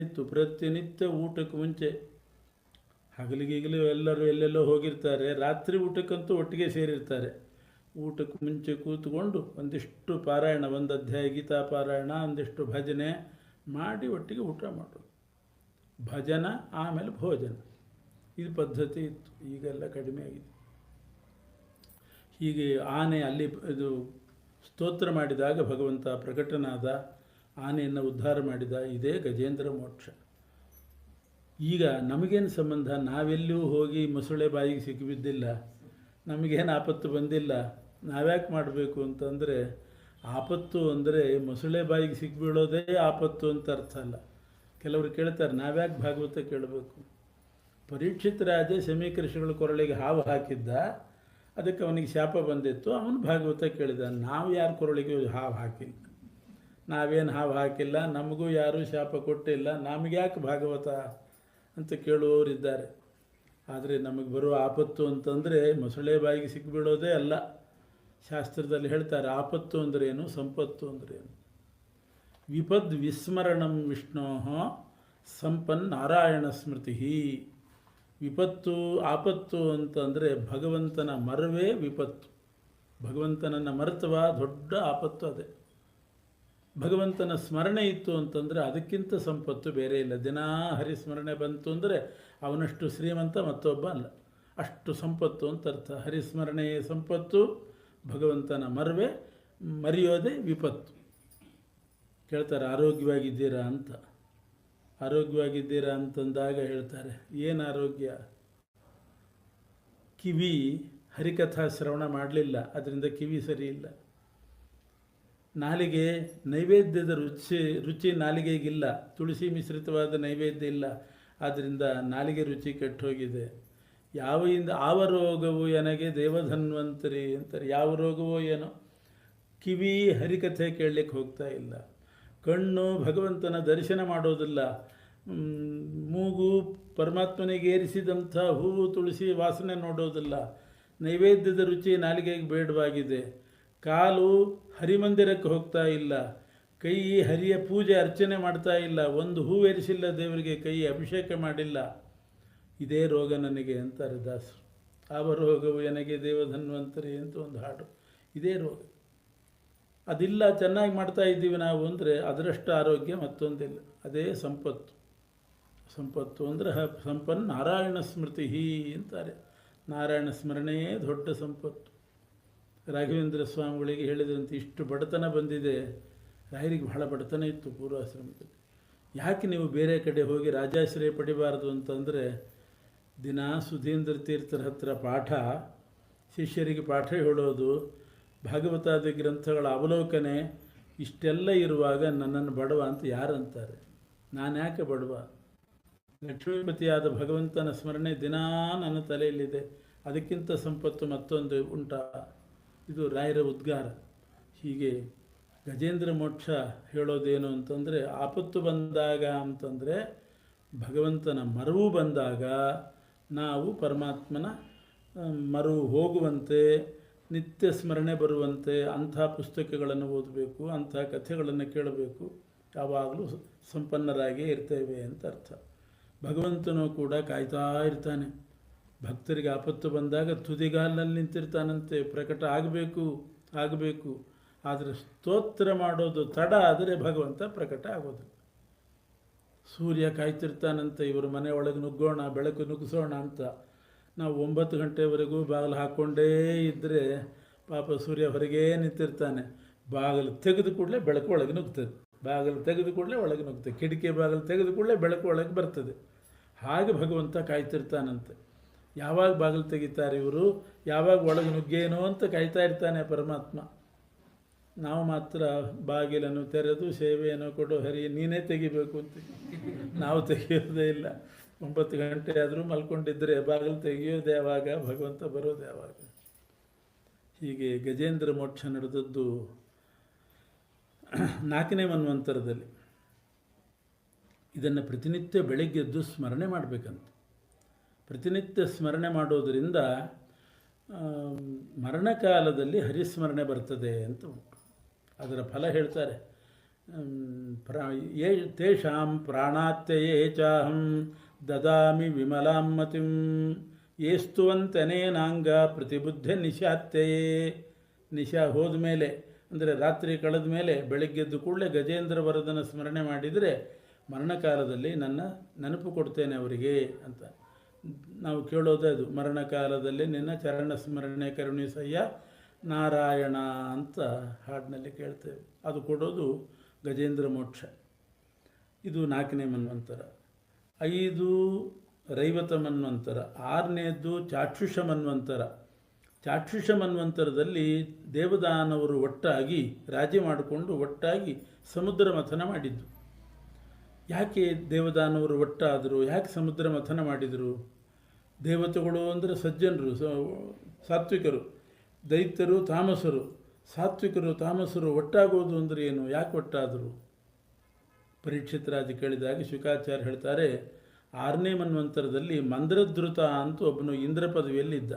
ಇತ್ತು ಪ್ರತಿನಿತ್ಯ ಊಟಕ್ಕೆ ಮುಂಚೆ ಹಗಲಿಗೀಗಲೂ ಎಲ್ಲರೂ ಎಲ್ಲೆಲ್ಲೋ ಹೋಗಿರ್ತಾರೆ. ರಾತ್ರಿ ಊಟಕ್ಕಂತೂ ಒಟ್ಟಿಗೆ ಸೇರಿರ್ತಾರೆ. ಊಟಕ್ಕೆ ಮುಂಚೆ ಕೂತ್ಕೊಂಡು ಒಂದಿಷ್ಟು ಪಾರಾಯಣ, ಒಂದು ಅಧ್ಯಾಯ ಗೀತಾ ಪಾರಾಯಣ, ಒಂದಿಷ್ಟು ಭಜನೆ ಮಾಡಿ ಒಟ್ಟಿಗೆ ಊಟ ಮಾಡೋದು ಭಜನ, ಆಮೇಲೆ ಭೋಜನ. ಇದು ಪದ್ಧತಿ ಇತ್ತು. ಈಗೆಲ್ಲ ಕಡಿಮೆ ಆಗಿದೆ. ಹೀಗೆ ಆನೆ ಅಲ್ಲಿ ಇದು ಸ್ತೋತ್ರ ಮಾಡಿದಾಗ ಭಗವಂತ ಪ್ರಕಟನಾದ ಆನೆಯನ್ನು ಉದ್ಧಾರ ಮಾಡಿದ ಇದೇ ಗಜೇಂದ್ರ ಮೋಕ್ಷ. ಈಗ ನಮಗೇನು ಸಂಬಂಧ? ನಾವೆಲ್ಲೂ ಹೋಗಿ ಮೊಸಳೆ ಬಾಯಿಗೆ ಸಿಕ್ಕಿಬಿದ್ದಿಲ್ಲ ನಮಗೇನು ಆಪತ್ತು ಬಂದಿಲ್ಲ. ನಾವ್ಯಾಕೆ ಮಾಡಬೇಕು ಅಂತಂದರೆ ಆಪತ್ತು ಅಂದರೆ ಮೊಸಳೆ ಬಾಯಿಗೆ ಸಿಕ್ಕಿಬೀಳೋದೇ ಆಪತ್ತು ಅಂತ ಅರ್ಥ ಅಲ್ಲ. ಕೆಲವರು ಕೇಳ್ತಾರೆ, ನಾವ್ಯಾಕೆ ಭಾಗವತ ಕೇಳಬೇಕು? ಪರೀಕ್ಷಿತ ರಾಜ ಸಮೀಕೃಷಿಗಳ ಕೊರಳಿಗೆ ಹಾವು ಹಾಕಿದ್ದ, ಅದಕ್ಕೆ ಅವನಿಗೆ ಶಾಪ ಬಂದಿತ್ತು, ಅವನು ಭಾಗವತ ಕೇಳಿದ. ನಾವು ಯಾರು ಕೊರಳಿಗೆ ಹಾವು ಹಾಕಿಲ್ಲ. ನಾವೇನು ಹಾವು ಹಾಕಿಲ್ಲ, ನಮಗೂ ಯಾರೂ ಶಾಪ ಕೊಟ್ಟಿಲ್ಲ, ನಮಗೆ ಯಾಕೆ ಭಾಗವತ ಅಂತ ಕೇಳುವವರಿದ್ದಾರೆ. ಆದರೆ ನಮಗೆ ಬರುವ ಆಪತ್ತು ಅಂತಂದರೆ ಮೊಸಳೆ ಬಾಯಿಗೆ ಸಿಕ್ಕಿಬಿಡೋದೇ ಅಲ್ಲ. ಶಾಸ್ತ್ರದಲ್ಲಿ ಹೇಳ್ತಾರೆ, ಆಪತ್ತು ಅಂದ್ರೇನು, ಸಂಪತ್ತು ಅಂದ್ರೇನು. ವಿಪದ್ ವಿಸ್ಮರಣಂ ವಿಷ್ಣೋ ಸಂಪನ್ ನಾರಾಯಣ ಸ್ಮೃತಿ ವಿಪತ್ತು, ಆಪತ್ತು ಅಂತಂದರೆ ಭಗವಂತನ ಮರವೇ ವಿಪತ್ತು. ಭಗವಂತನನ್ನು ಮರೆತವ ದೊಡ್ಡ ಆಪತ್ತು ಅದೇ. ಭಗವಂತನ ಸ್ಮರಣೆ ಇತ್ತು ಅಂತಂದರೆ ಅದಕ್ಕಿಂತ ಸಂಪತ್ತು ಬೇರೆ ಇಲ್ಲ. ದಿನಾ ಹರಿಸ್ಮರಣೆ ಬಂತು ಅಂದರೆ ಅವನಷ್ಟು ಶ್ರೀಮಂತ ಮತ್ತೊಬ್ಬ ಅಲ್ಲ. ಅಷ್ಟು ಸಂಪತ್ತು ಅಂತ ಅರ್ಥ. ಹರಿಸ್ಮರಣೆಯೇ ಸಂಪತ್ತು, ಭಗವಂತನ ಮರ್ವೆ, ಮರೆಯೋದೇ ವಿಪತ್ತು. ಕೇಳ್ತಾರೆ, ಆರೋಗ್ಯವಾಗಿದ್ದೀರಾ ಅಂತ. ಆರೋಗ್ಯವಾಗಿದ್ದೀರಾ ಅಂತಂದಾಗ ಹೇಳ್ತಾರೆ, ಏನು ಆರೋಗ್ಯ? ಕಿವಿ ಹರಿಕಥಾ ಶ್ರವಣ ಮಾಡಲಿಲ್ಲ, ಅದರಿಂದ ಕಿವಿ ಸರಿ ಇಲ್ಲ. ನಾಲಿಗೆ ನೈವೇದ್ಯದ ರುಚಿ ರುಚಿ ನಾಲಿಗೆಗಿಲ್ಲ. ತುಳಸಿ ಮಿಶ್ರಿತವಾದ ನೈವೇದ್ಯ ಇಲ್ಲ. ಆದ್ದರಿಂದ ನಾಲಿಗೆ ರುಚಿ ಕೆಟ್ಟು ಹೋಗಿದೆ ಯಾವ ಇಂದ ಆವ ರೋಗವು ನನಗೆ ದೇವಧನ್ವಂತರಿ ಅಂತಾರೆ. ಯಾವ ರೋಗವೋ ಏನೋ. ಕಿವಿ ಹರಿಕಥೆ ಕೇಳಲಿಕ್ಕೆ ಹೋಗ್ತಾ ಇಲ್ಲ. ಕಣ್ಣು ಭಗವಂತನ ದರ್ಶನ ಮಾಡೋದಿಲ್ಲ. ಮೂಗು ಪರಮಾತ್ಮನಿಗೆ ಏರಿಸಿದಂಥ ಹೂವು ತುಳಸಿ ವಾಸನೆ ನೋಡೋದಿಲ್ಲ. ನೈವೇದ್ಯದ ರುಚಿ ನಾಲಿಗೆಗೆ ಬೇಡವಾಗಿದೆ. ಕಾಲು ಹರಿಮಂದಿರಕ್ಕೆ ಹೋಗ್ತಾ ಇಲ್ಲ. ಕೈ ಹರಿಯ ಪೂಜೆ, ಅರ್ಚನೆ ಮಾಡ್ತಾ ಇಲ್ಲ. ಒಂದು ಹೂವೇರಿಸಿಲ್ಲ ದೇವರಿಗೆ, ಕೈ ಅಭಿಷೇಕ ಮಾಡಿಲ್ಲ. ಇದೇ ರೋಗ ನನಗೆ ಅಂತಾರೆ ದಾಸರು ಆವ ರೋಗವು ನನಗೆ ದೇವಧನ್ವಂತರಿ ಅಂತ ಒಂದು ಹಾಡು. ಇದೇ ರೋಗ. ಅದಿಲ್ಲ, ಚೆನ್ನಾಗಿ ಮಾಡ್ತಾ ಇದ್ದೀವಿ ನಾವು ಅಂದರೆ ಅದರಷ್ಟು ಆರೋಗ್ಯ ಮತ್ತೊಂದಿಲ್ಲ. ಅದೇ ಸಂಪತ್ತು. ಸಂಪತ್ತು ಅಂದರೆ ಸಂಪನ್ನ ನಾರಾಯಣ ಸ್ಮೃತಿ ಅಂತಾರೆ. ನಾರಾಯಣ ಸ್ಮರಣೆಯೇ ದೊಡ್ಡ ಸಂಪತ್ತು. ರಾಘವೇಂದ್ರ ಸ್ವಾಮಿಗಳಿಗೆ ಹೇಳಿದಂತೆ ಇಷ್ಟು ಬಡತನ ಬಂದಿದೆ. ರಾಯರಿಗೆ ಬಹಳ ಬಡತನ ಇತ್ತು ಪೂರ್ವಾಶ್ರಮದಲ್ಲಿ. ಯಾಕೆ ನೀವು ಬೇರೆ ಕಡೆ ಹೋಗಿ ರಾಜಾಶ್ರಯ ಪಡಿಬಾರ್ದು ಅಂತಂದರೆ, ದಿನ ಸುಧೀಂದ್ರ ತೀರ್ಥರ ಹತ್ರ ಪಾಠ, ಶಿಷ್ಯರಿಗೆ ಪಾಠ ಹೇಳೋದು, ಭಾಗವತಾದಿ ಗ್ರಂಥಗಳ ಅವಲೋಕನೆ ಇಷ್ಟೆಲ್ಲ ಇರುವಾಗ ನನ್ನನ್ನು ಬಡವ ಅಂತ ಯಾರಂತಾರೆ? ನಾನು ಯಾಕೆ ಬಡವ? ಲಕ್ಷ್ಮೀಪತಿಯಾದ ಭಗವಂತನ ಸ್ಮರಣೆ ದಿನಾ ನನ್ನ ತಲೆಯಲ್ಲಿದೆ. ಅದಕ್ಕಿಂತ ಸಂಪತ್ತು ಮತ್ತೊಂದು ಉಂಟಾ? ಇದು ರಾಯರ ಉದ್ಗಾರ. ಹೀಗೆ ಗಜೇಂದ್ರ ಮೋಕ್ಷ ಹೇಳೋದೇನು ಅಂತಂದರೆ, ಆಪತ್ತು ಬಂದಾಗ ಅಂತಂದರೆ ಭಗವಂತನ ಮರವು ಬಂದಾಗ ನಾವು ಪರಮಾತ್ಮನ ಮರು ಮರವು ಹೋಗುವಂತೆ, ನಿತ್ಯ ಸ್ಮರಣೆ ಬರುವಂತೆ ಅಂಥ ಪುಸ್ತಕಗಳನ್ನು ಓದಬೇಕು, ಅಂಥ ಕಥೆಗಳನ್ನು ಕೇಳಬೇಕು. ಯಾವಾಗಲೂ ಸಂಪನ್ನರಾಗಿಯೇ ಸಂಪನ್ನರಾಗೇ ಇರ್ತೇವೆ ಅಂತ ಅರ್ಥ. ಭಗವಂತನು ಕೂಡ ಕಾಯ್ತಾ ಇರ್ತಾನೆ. ಭಕ್ತರಿಗೆ ಆಪತ್ತು ಬಂದಾಗ ತುದಿಗಾಲಲ್ಲಿ ನಿಂತಿರ್ತಾನಂತೆ, ಪ್ರಕಟ ಆಗಬೇಕು ಆಗಬೇಕು. ಆದರೆ ಸ್ತೋತ್ರ ಮಾಡೋದು ತಡ ಆದರೆ ಭಗವಂತ ಪ್ರಕಟ ಆಗೋದು. ಸೂರ್ಯ ಕಾಯ್ತಿರ್ತಾನಂತೆ, ಇವರು ಮನೆ ಒಳಗೆ ನುಗ್ಗೋಣ, ಬೆಳಕು ನುಗ್ಗಿಸೋಣ ಅಂತ. ನಾವು ಒಂಬತ್ತು ಗಂಟೆವರೆಗೂ ಬಾಗಿಲು ಹಾಕ್ಕೊಂಡೇ ಇದ್ದರೆ ಪಾಪ ಸೂರ್ಯ ಹೊರಗೇ ನಿಂತಿರ್ತಾನೆ. ಬಾಗಿಲು ತೆಗೆದು ಕೂಡಲೇ ಬೆಳಕು ಒಳಗೆ ನುಗ್ತದೆ. ಬಾಗಿಲು ತೆಗೆದು ಕೂಡಲೇ ಒಳಗೆ ನುಗ್ತದೆ. ಕಿಟಕಿ ಬಾಗಿಲು ತೆಗೆದು ಕೂಡಲೇ ಬೆಳಕು ಒಳಗೆ ಬರ್ತದೆ. ಹಾಗೆ ಭಗವಂತ ಕಾಯ್ತಿರ್ತಾನಂತೆ. ಯಾವಾಗ ಬಾಗಿಲು ತೆಗಿತಾರೆ ಇವರು? ಯಾವಾಗ ಒಳಗೆ ನುಗ್ಗೇನೋ ಅಂತ ಕಾಯ್ತಾ ಇರ್ತಾನೆ ಪರಮಾತ್ಮ. ನಾವು ಮಾತ್ರ ಬಾಗಿಲನ್ನು ತೆರೆದು ಸೇವೆಯನ್ನು ಕೊಡು ಹರಿ ನೀನೇ ತೆಗಿಬೇಕು ಅಂತ. ನಾವು ತೆಗೆಯೋದೇ ಇಲ್ಲ. ಒಂಬತ್ತು ಗಂಟೆ ಆದರೂ ಮಲ್ಕೊಂಡಿದ್ದರೆ ಬಾಗಿಲು ತೆಗೆಯೋದು ಯಾವಾಗ ಭಗವಂತ ಬರೋದು ಯಾವಾಗ ಹೀಗೆ ಗಜೇಂದ್ರ ಮೋಕ್ಷ ನಡೆದದ್ದು ನಾಲ್ಕನೇ ಮನ್ವಂತರದಲ್ಲಿ. ಇದನ್ನು ಪ್ರತಿನಿತ್ಯ ಬೆಳಗ್ಗೆದ್ದು ಸ್ಮರಣೆ ಮಾಡಬೇಕಂತ. ಪ್ರತಿನಿತ್ಯ ಸ್ಮರಣೆ ಮಾಡೋದರಿಂದ ಮರಣಕಾಲದಲ್ಲಿ ಹರಿಸ್ಮರಣೆ ಬರ್ತದೆ ಅಂತ ಅದರ ಫಲ ಹೇಳ್ತಾರೆ. ಪ್ರಾ ತೇಷಾಂ ಪ್ರಾಣಾತ್ಯಯೇ ಚಾಹಂ ದದಾಮಿ ವಿಮಲಾಂ ಮತಿಂ ಏಸ್ತುವಂತನೇನಾಂಗ ಪ್ರತಿಬುದ್ಧ ನಿಶಾತ್ಯಯೇ. ನಿಶಾ ಹೋದ ಮೇಲೆ ಅಂದರೆ ರಾತ್ರಿ ಕಳೆದ ಮೇಲೆ ಬೆಳಗ್ಗೆದ್ದು ಕೂಡಲೇ ಗಜೇಂದ್ರ ವರದನ ಸ್ಮರಣೆ ಮಾಡಿದರೆ ಮರಣಕಾಲದಲ್ಲಿ ನನ್ನ ನೆನಪು ಕೊಡ್ತೇನೆ ಅವರಿಗೆ ಅಂತ. ನಾವು ಕೇಳೋದೇ ಅದು. ಮರಣಕಾಲದಲ್ಲಿ ನಿನ್ನ ಚರಣ ಸ್ಮರಣೆ ಕರುಣಿಸಯ್ಯ ನಾರಾಯಣ ಅಂತ ಹಾಡಿನಲ್ಲಿ ಕೇಳ್ತೇವೆ. ಅದು ಕೊಡೋದು ಗಜೇಂದ್ರ ಮೋಕ್ಷ. ಇದು ನಾಲ್ಕನೇ ಮನ್ವಂತರ. ಐದು ರೈವತ ಮನ್ವಂತರ. ಆರನೇದ್ದು ಚಾಕ್ಷುಷ ಮನ್ವಂತರ. ಚಾಕ್ಷುಷ ಮನ್ವಂತರದಲ್ಲಿ ದೇವದಾನವರು ಒಟ್ಟಾಗಿ ರಾಜಿ ಮಾಡಿಕೊಂಡು ಒಟ್ಟಾಗಿ ಸಮುದ್ರ ಮಥನ ಮಾಡಿದ್ದು. ಯಾಕೆ ದೇವದಾನವರು ಒಟ್ಟಾದರು? ಯಾಕೆ ಸಮುದ್ರ ಮಥನ ಮಾಡಿದರು? ದೇವತೆಗಳು ಅಂದರೆ ಸಜ್ಜನರು ಸಾತ್ವಿಕರು, ದೈತ್ಯರು, ತಾಮಸರು. ಸಾತ್ವಿಕರು, ತಾಮಸರು ಒಟ್ಟಾಗೋದು ಅಂದರೆ ಏನು? ಯಾಕೆ ಒಟ್ಟಾದರು? ಪರೀಕ್ಷಿತರಾಜ ಕೇಳಿದಾಗ ಶುಕಾಚಾರ್ಯ ಹೇಳ್ತಾರೆ, ಆರನೇ ಮನ್ವಂತರದಲ್ಲಿ ಮಂದ್ರದ್ರುತ ಅಂತ ಒಬ್ಬನು ಇಂದ್ರ ಪದವಿಯಲ್ಲಿದ್ದ